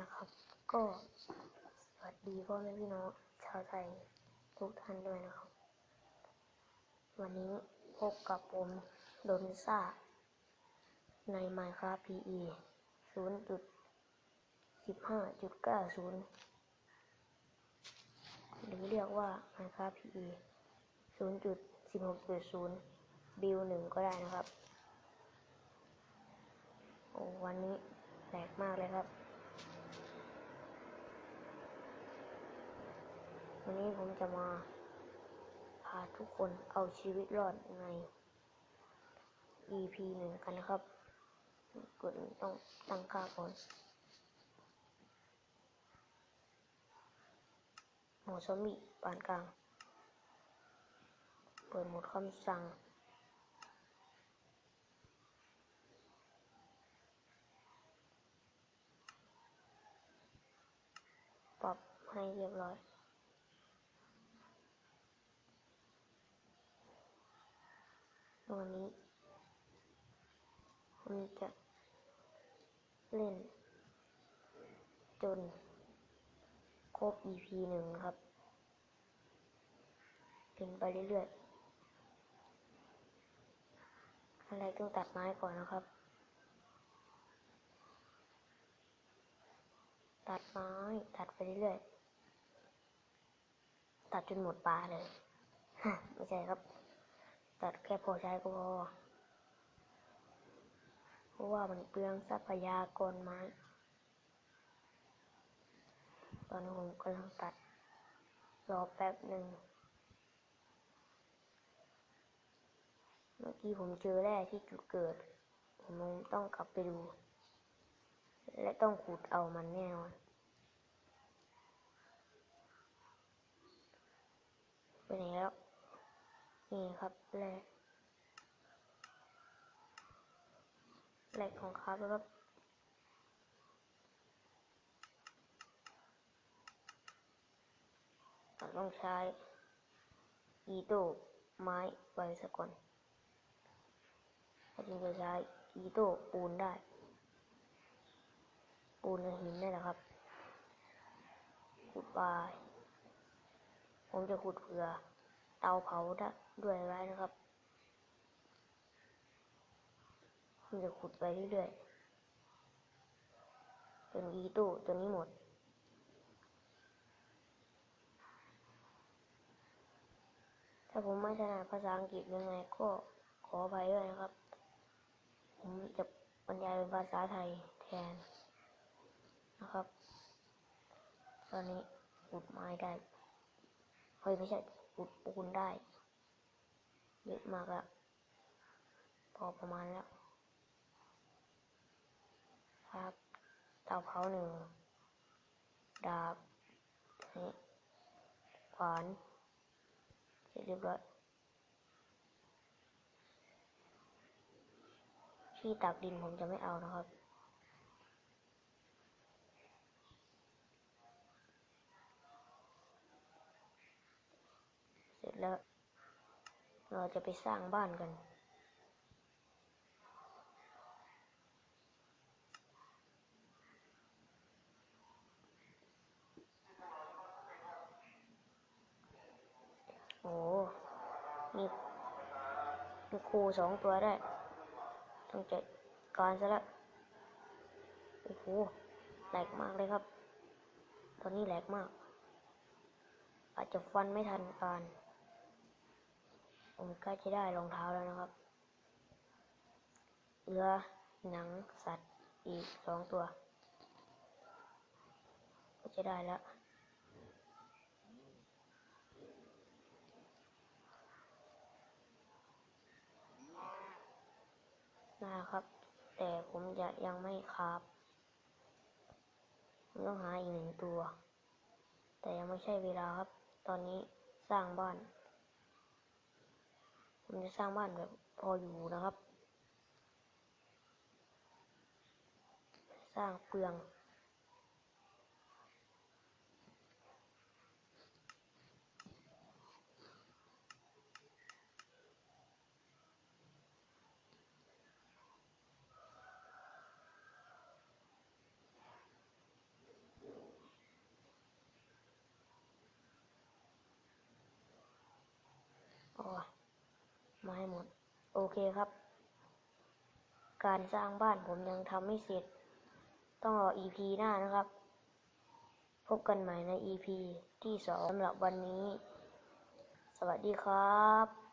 นะครับ ก็สวัสดีพ่อแม่พี่น้องชาวไทยทุกท่านด้วยนะครับ วันนี้พบกับผมโดนซ่า ใน Minecraft PE 0.15.90 หรือเรียกว่า Minecraft PE 0.16.0 บิลหนึ่งก็ได้นะครับ โอ้วันนี้แปลกมากเลยครับ วันนี้ผมจะมาพาทุกคนเอาชีวิตรอดใน EP หนึ่งกันนะครับ กดต้องตั้งค่าก่อนหมดซอมบี้ปานกลาง เปิดหมดคำสั่งปรับให้เรียบร้อย วันนี้ผมจะเล่น จน ครบ EP หนึ่งครับเล่นไปเรื่อยๆ อะไรต้องตัดไม้ก่อนนะครับ ตัดไม้ ตัดไปเรื่อยๆ ตัดจนหมดปลาเลยไม่ใช่ครับ ตัดแค่พอใช้ก็พอ เพราะว่ามันเปลืองทรัพยากรไม้ ตอนนี้ผมกำลังตัด รอแป๊บหนึ่ง เมื่อกี้ผมเจอแร่ที่จุดเกิด ผมต้องกลับไปดู และต้องขุดเอามันแน่นอน ไปไหนแล้ว นี่ครับแร่แร่ของครับแล้วครับเราต้องใช้อีโต้ไม้ไปสักก่อนเราจึงจะใช้อีโต้ปูนได้ ปูนหินนี่แหละครับขุดไปผมจะขุดเผื่อ เตาเผาด้ด้วยไว้นะครับผมจะขุดไปเรื่อยๆจนอีโต้ตัวนี้หมด ถ้าผมไม่ถนัดภาษาอังกฤษยังไงก็ขออภัยด้วยนะครับ ผมจะบรรยายเป็นภาษาไทยแทนนะครับ ตอนนี้ขุดไม้ได้เฮ้ยไม่ใช่ ขุดปูนได้ เยอะมากแล้วพอประมาณแล้วครับเตาเผาหนึ่ง ดาบนี่ขวานเสร็จเรียบร้อยที่ตักดินผมจะไม่เอานะครับ เสร็จ แล้ว เราจะไปสร้างบ้านกันโอ้มีมีครูสองตัวได้ ต้องจัดการซะแล้วโอ้โหแหลกมากเลยครับ ตอนนี้แหลกมาก อาจจะฟันไม่ทันการ ผมใกล้จะได้รองเท้าแล้วนะครับ เหลือหนังสัตว์อีกสองตัว ก็จะได้แล้ว นะครับ แต่ผมจะยังไม่คาบต้องหาอีกหนึ่งตัว แต่ยังไม่ใช่เวลาครับ ตอนนี้สร้างบ้าน ผมจะสร้างบ้านแบบพออยู่นะครับ สร้างเปลือง มาให้หมด โอเคครับ การสร้างบ้านผมยังทำไม่เสร็จ ต้องรอ EP หน้านะครับ พบกันใหม่ใน EP ที่สองสำหรับวันนี้ สวัสดีครับ